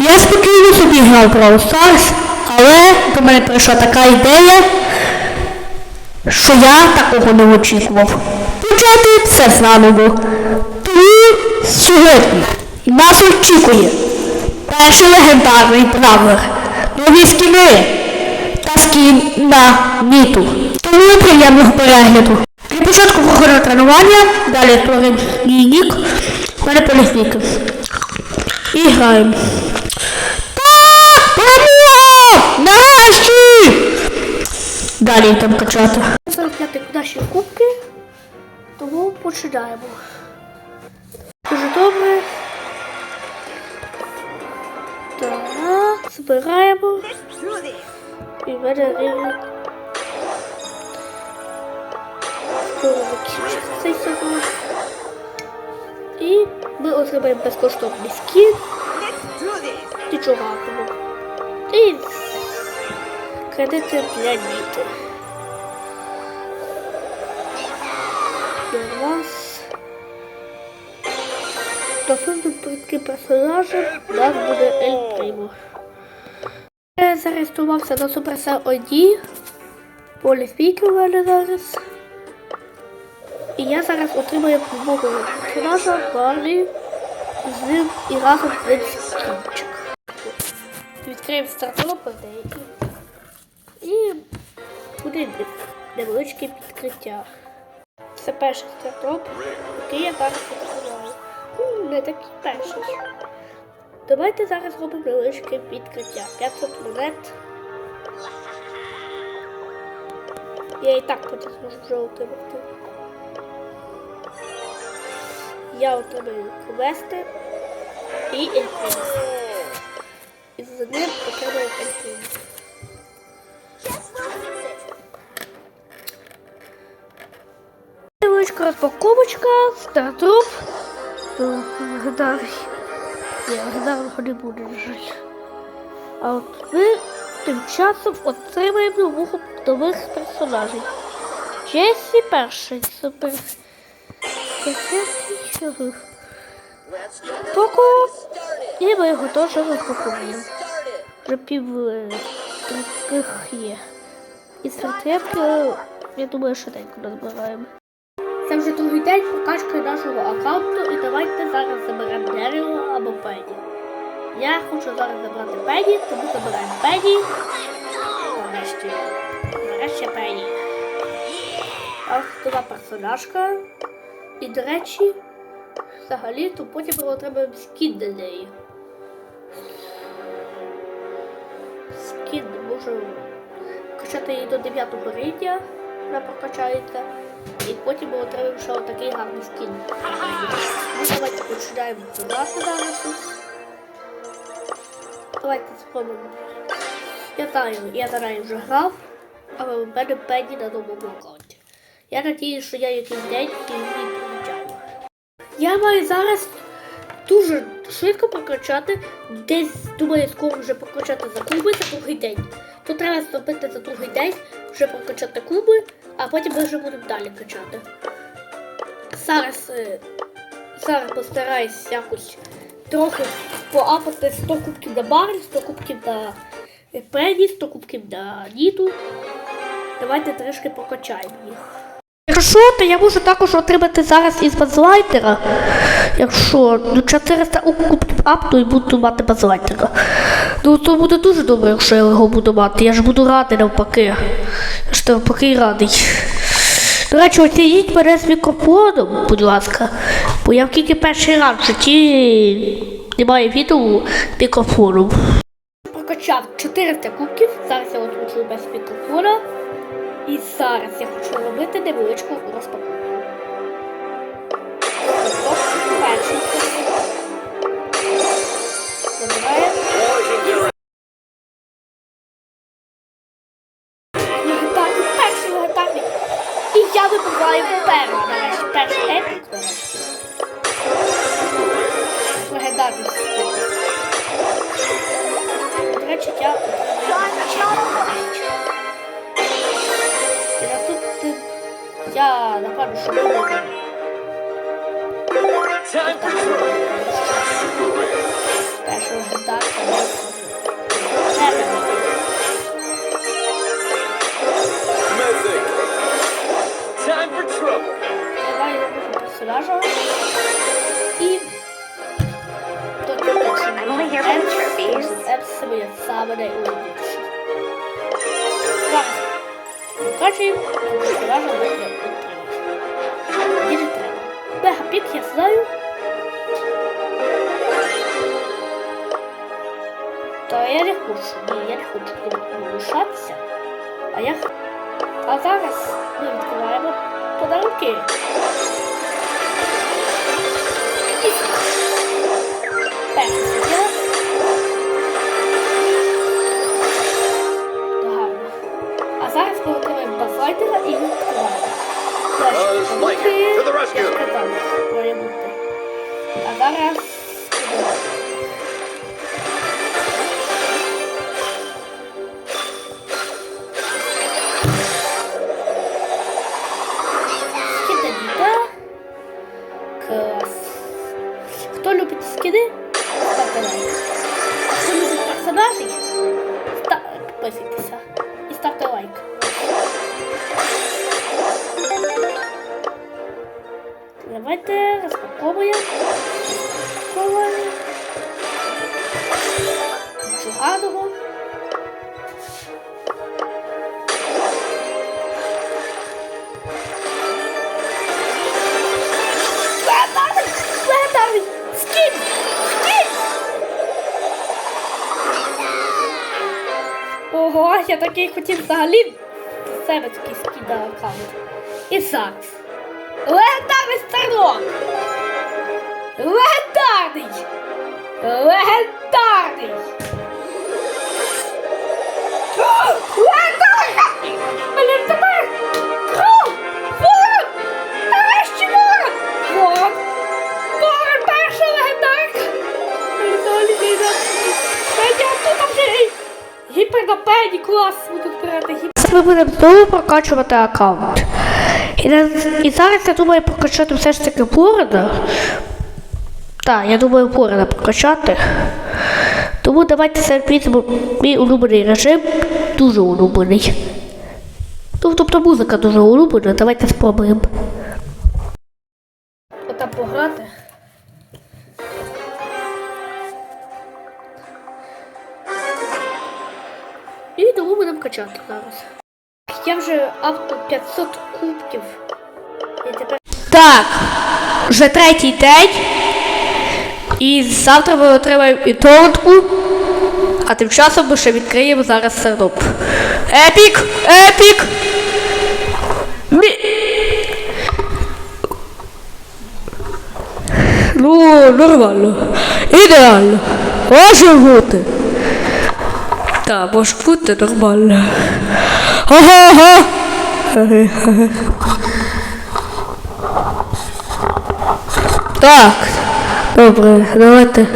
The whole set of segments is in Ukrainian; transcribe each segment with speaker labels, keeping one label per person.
Speaker 1: Я спокійно собі грав Brawl Stars, але до мене прийшла така ідея, що я такого не очікував. Почати все заново. Тому сьогодні нас очікує перший легендарний бравлер, нові скіни та скін на Ніту. Тому приємного перегляду. Для початку проходимо тренування, далі творимо свій нік, мене поліфіки. І граємо. Так, перемога! Нарешті! Далі там качати.
Speaker 2: заробляти наші кубки, тому починаємо. Дуже добре. Так, збираємо. І в мене рівень. Скоро закінчиться. І ми отримаємо безкоштовний скін. Нічого гарного. І кредити для дітей. Для вас. Наступним таким персонажем у нас буде Ель Примо. Я зареєструвався на Supercell ID. Поліфіки у мене зараз. І я зараз отримаю мого персонажа Барлі з ним і разом з скінчик. Відкриємо стартоп деякі. І буде невеличке підкриття. Це перший стартоп, який я зараз відкриваю. Не такий перший. Давайте зараз зробимо невеличке відкриття. 500 монет. Я і так потім зможу вже отримати. Я отримаю квести і ельфін. І за ним отримаю ельфін. Невеличка розпаковочка, стартоп. Гадарий. Я гадарного не буде жити. А от ми тим часом отримаємо нових, нових персонажів. Джесі перший, супер. Четвертий. Поко. І ми його теж розпакуємо. Вже пів е, таких є. І стартепки, я думаю, швиденько розбираємо. Це вже другий день прокачки нашого аккаунту і давайте зараз заберемо дерево або пені. Я хочу зараз забрати пені, тому забираємо пені. Нарешті. Нарешті пені. Ось туди персонажка. І, до речі, взагалі, то потім ми отримаємо скін для неї. Скін можу качати її до 9 рівня, вона прокачається. І потім ми отримаємо ще отакий гарний скін. Ну, давайте починаємо додати зараз. Давайте спробуємо. Я знаю, я неї вже грав, але в мене пені на новому аккаунті. Я надію, що я якийсь день помічаю. Я маю зараз дуже швидко прокачати, десь думаю, скоро вже прокачати за клуби за другий день. То треба зробити за другий день, вже прокачати клуби, а потім ми вже будемо далі качати. Зараз, е, зараз постараюсь якось трохи поапати 100 кубків на Барлі, 100 кубків на Пені, 100 кубків на Ніту. Давайте трішки прокачаємо їх. Якщо, то я можу також отримати зараз із базлайтера. Якщо ну, 400 кубків апну і буду мати базлайтера. Ну то буде дуже добре, якщо я його буду мати. Я ж буду радий навпаки. Я ж навпаки радий. До речі, оцініть мене з мікрофоном, будь ласка. Бо я в тільки перший раз в житті немає відео з мікрофоном. Прокачав 400 кубків, зараз я озвучую без мікрофона. І зараз я хочу робити невеличку розпаковку. Я вибиваю перший, перший епік. Легендарний. Персонажа ми не отримали. Мені не треба. Я знаю. Та я не хочу, ні, я не хочу лишатися. А я... А зараз ми відкриваємо подарунки. Лайк. Давайте розпаковуємо. Розпаковуємо. Я такий хотів взагалі себе такий скидав аккаунт. І зараз. Легендарний старлок! Легендарний! Легендарний! Гіпернапеді клас буду гіпер. Ми будемо знову прокачувати аккаунт. І, і зараз я думаю прокачати все ж таки Ворона. Так, я думаю Ворона прокачати. Тому давайте зараз мій улюблений режим, дуже улюблений. Ну, тобто музика дуже улюблена, давайте спробуємо. Отам пограти. Будемо качати зараз. Я вже авто 500 кубків. І тепер. Так, вже третій день. І завтра ми отримаємо і тортку. А тим часом ми ще відкриємо зараз сердоп. Епік! Епік! Мі... Ну, нормально. Ідеально. Може бути. Так, може бути нормально. Ага-га. Так, добре, давайте.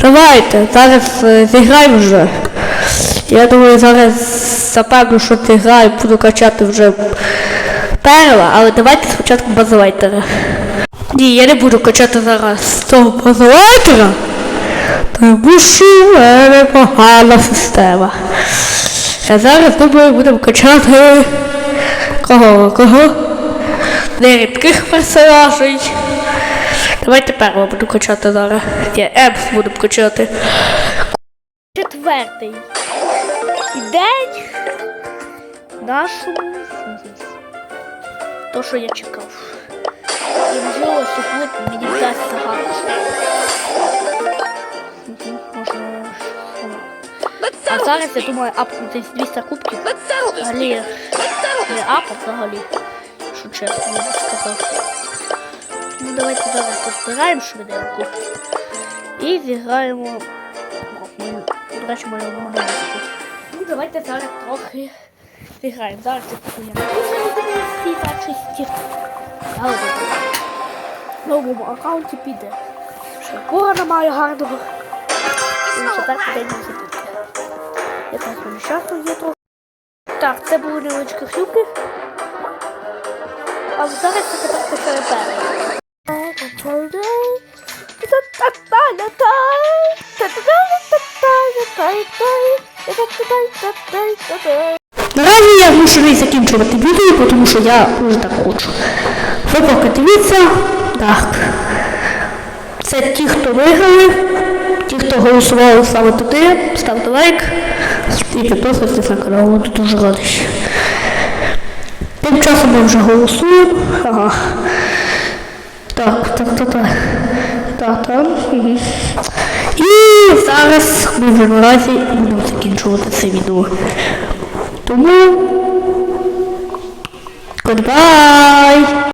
Speaker 2: Давайте, зараз е, зіграємо вже. Я думаю, зараз запевно, що зіграю, буду качати вже перла, але давайте спочатку базовайтера. Ні, я не буду качати зараз того базовайтера, тому що в мене погана система. А зараз думаю, будемо качати кого, кого? Нерідких персонажей. Давайте першого буду качати зараз. Я Емс буду качати. Четвертий. День нашому то, що я чекав. І можливо сьогодні мені вдасться гарно. А зараз я думаю апнути десь 200 кубків. Взагалі не апа взагалі. Що чесно, я сказав. Ну давайте зараз позбираємо швиденько. І зіграємо. До речі, мою улюблену. Ну давайте зараз трохи зіграємо. Зараз я купуємо. Всі зачисті. Але новому аккаунті піде. Ще ворона маю гарного. І четвертий день Якась мені щасно є трохи. Так, це були невеличкі хрюки. А зараз це тепер почали перший. Наразі я змушений закінчувати відео, тому що я дуже так хочу. Ви поки дивіться. Так. Це ті, хто виграли. Ті, хто голосували саме туди, ставте лайк і підписуйтесь на канал, буду дуже радий. Тим часом ми вже голосуємо. Ага. Так, так, так, так. Так, так. Угу. І зараз ми вже наразі будемо закінчувати це відео. Тому. Goodbye!